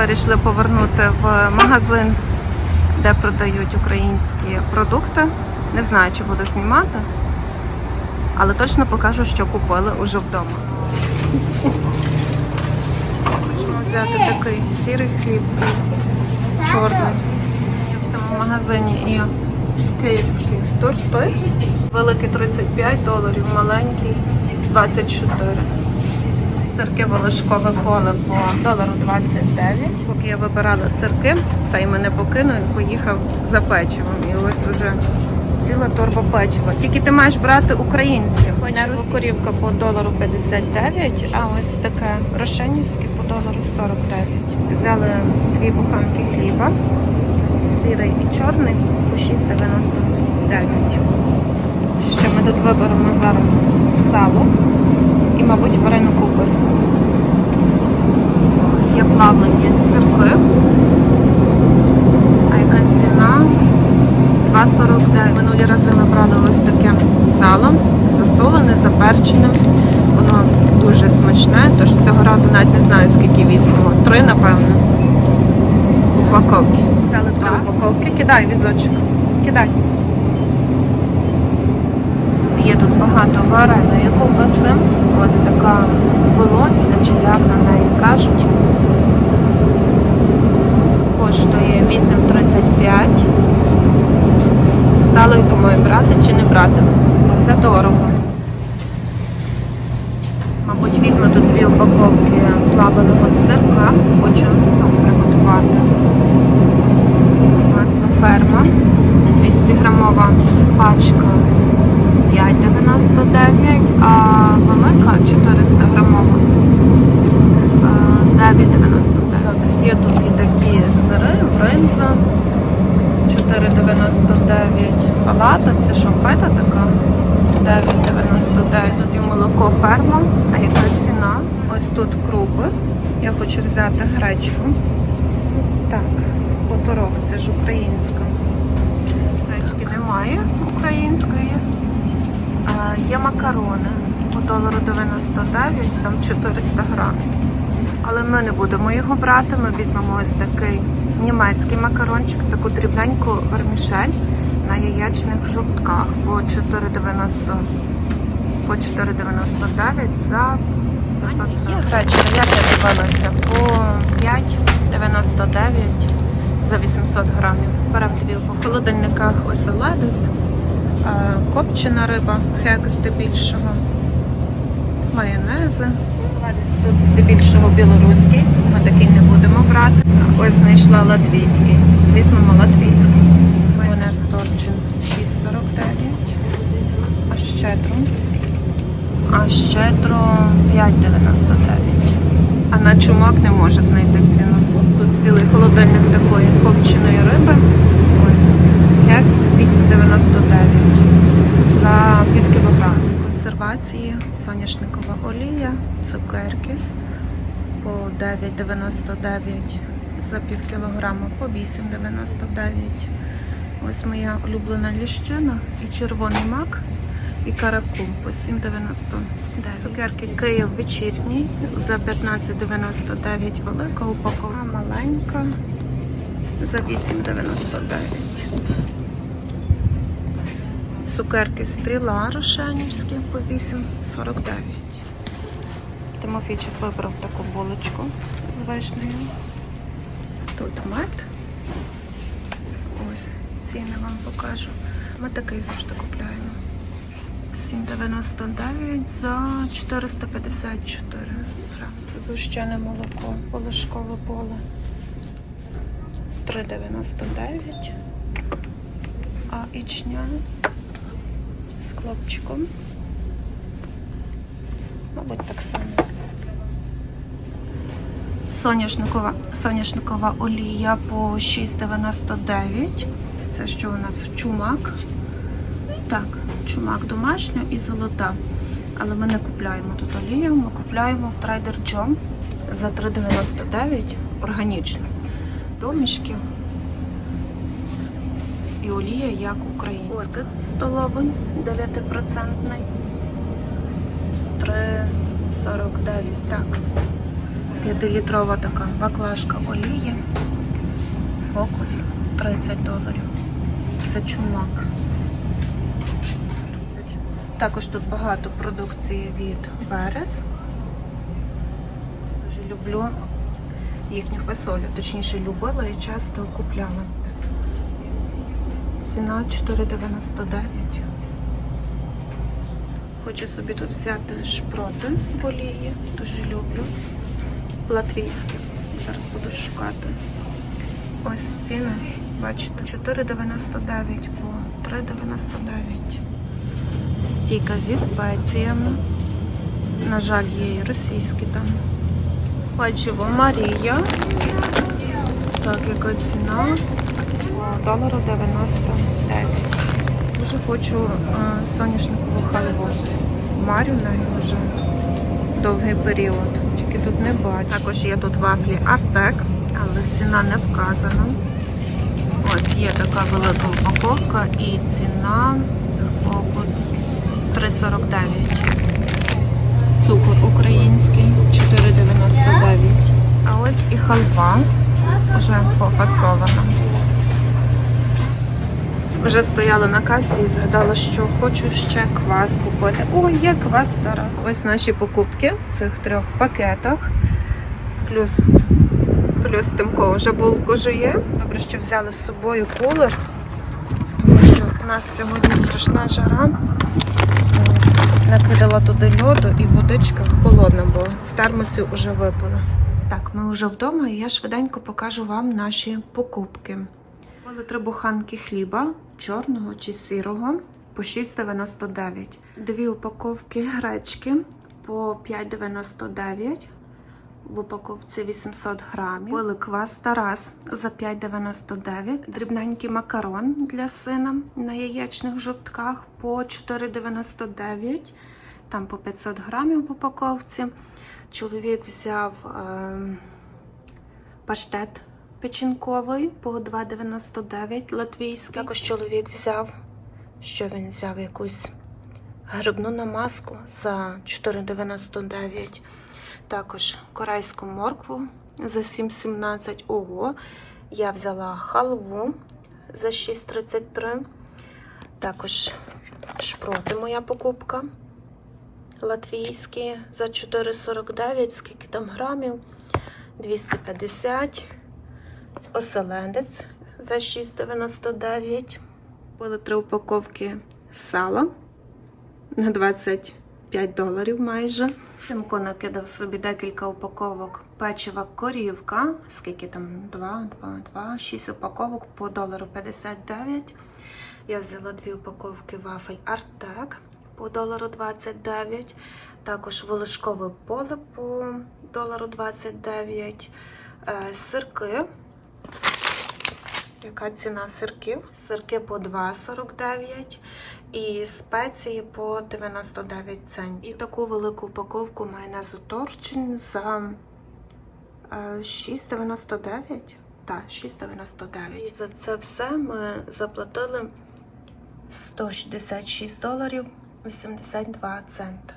вирішили повернути в магазин, де продають українські продукти. Не знаю, чи буду знімати, але точно покажу, що купили уже вдома. Можемо взяти такий сірий хліб і чорний. В цьому магазині і київський торт той. Великий 35 доларів, маленький 24. Сирки волошкове поле по долару 29. Поки я вибирала сирки, цей мене покинув і поїхав за печивом. І ось уже ціла торба печива. Тільки ти маєш брати українське. Печиво корівка по долару 59, а ось таке рошенівське по долару 49. Взяли дві буханки хліба, сірий і чорний по 6,99. Ще ми тут виберемо зараз сало і, мабуть, варену ковбасу. Є плавлені сирки. А яка ціна? 2,49. Минулі рази ми брали ось таке сало, засолене, заперчене. Воно дуже смачне, тож цього разу навіть не знаю, скільки візьмемо. Три, напевно. Упаковки. Взяли три упаковки. Кидай візочок. Кидай. Є тут багато вареної ковбаси. Ось така болонська, чи як на неї кажуть. Коштує 8,35. Стало й думаю, брати чи не брати. Це дорого. Мабуть, візьму тут дві упаковки плавленого сирка. Хочу суп приготувати. Масло ферма. 200 грамова пачка 5,99, а велика 400 грамова е, 9,99. Так, є тут і такі сири, бринза 4,99. Фалата, це що фета така? 9,99. Тут і молоко ферма. А яка ціна? Ось тут крупи. Я хочу взяти гречку. Так, поторок, це ж українська. Гречки немає української. Є макарони по долару 99, там 400 грамів. Але ми не будемо його брати. Ми візьмемо ось такий німецький макарончик, таку дрібненьку вермішель на яєчних жовтках по 4,90 по 4,99 за 500 грамів. Гречка, я дивилася, по 5,99 за 800 грамів. Беремо дві в холодильниках оселедець, копчена риба, хек здебільшого, майонези. Тут здебільшого білоруський, ми такий не будемо брати. Ось знайшла латвійський. Візьмемо латвійський. Майонез торчин 6,49. А щедро. А щедро 5,99. А на чумак не може знайти ціну. Тут цілий холодильник такої копченої риби. Ось як 8,99 за пів кілограм. Консервації, соняшникова олія, цукерки по 9,99 за пів кілограма, по 8,99. Ось моя улюблена ліщина і червоний мак, і каракум по 7,99. Цукерки Київ вечірній за 15,99 велика упаковка, маленька за 8,99. Цукерки стріла рошенівські по 8,49. Тимофійчик вибрав таку булочку з вишнею. Тут мед. Ось ціни вам покажу. Ми такий завжди купляємо. 7,99 за 454 грами. Зущене молоко, полишкове поле. 3,99. А ічня з хлопчиком. Мабуть, так само. Соняшникова, соняшникова олія по 6,99. Це що у нас чумак. Так, чумак домашня і золота. Але ми не купляємо тут олію, ми купляємо в Trader Joe за 3,99 органічно. З домішків. Олія як українська. Оцет столовий 9%. 3,49. Так. 5-літрова така баклажка олії. Фокус 30 доларів. Це чумак. Також тут багато продукції від Берез. Дуже люблю їхню фасолю, точніше любила і часто купляла. Ціна 4,99. Хочу собі тут взяти шпроти в олії. Дуже люблю. Латвійські. Зараз буду шукати. Ось ціни, бачите, 4,99 по 3,99. Стійка зі спеціями. На жаль, є і російські там. Печиво Марія. Так, яка ціна? Долару 99. Дуже хочу е, соняшникову халву. Марю нею вже довгий період. Тільки тут не бачу. Також є тут вафлі Артек, але ціна не вказана. Ось є така велика упаковка і ціна фокус 3,49. Цукор український 4,99. А ось і халва вже пофасована. Вже стояла на касі і згадала, що хочу ще квас купити. Ой, є квас Тарас. Ось наші покупки в цих трьох пакетах. Плюс, плюс Тимко вже булку жує. Добре, що взяли з собою кулер, тому що у нас сьогодні страшна жара. Ось, накидала туди льоду і водичка холодна, бо з термосів вже випила. Так, ми вже вдома, і я швиденько покажу вам наші покупки. Купили три буханки хліба, чорного чи сірого, по 6,99. Дві упаковки гречки по 5,99. В упаковці 800 грамів. Купили квас Тарас за 5,99. Дрібненький макарон для сина на яєчних жовтках по 4,99. Там по 500 грамів в упаковці. Чоловік взяв е, паштет печінковий по 2,99 латвійський. Також чоловік взяв, що він взяв якусь грибну намазку за 4,99. Також корейську моркву за 7,17. Ого. Я взяла халву за 6,33. Також шпроти моя покупка. Латвійські за 4,49. Скільки там грамів? 250. Оселедець за 6,99. Купили три упаковки сала на 25 доларів майже. Тимко накидав собі декілька упаковок печива корівка. Скільки там? 2, 2, 2, 6 упаковок по долару 59. Я взяла дві упаковки вафель Артек по долару 29. Також волошкове поле по долару 29. Е, Сирки. Яка ціна сирків? Сирки по 2,49 і спеції по 99 центів. І таку велику упаковку майонезу Торчин за е, 6,99. Так, 6,99. І за це все ми заплатили 166 доларів 82 цента.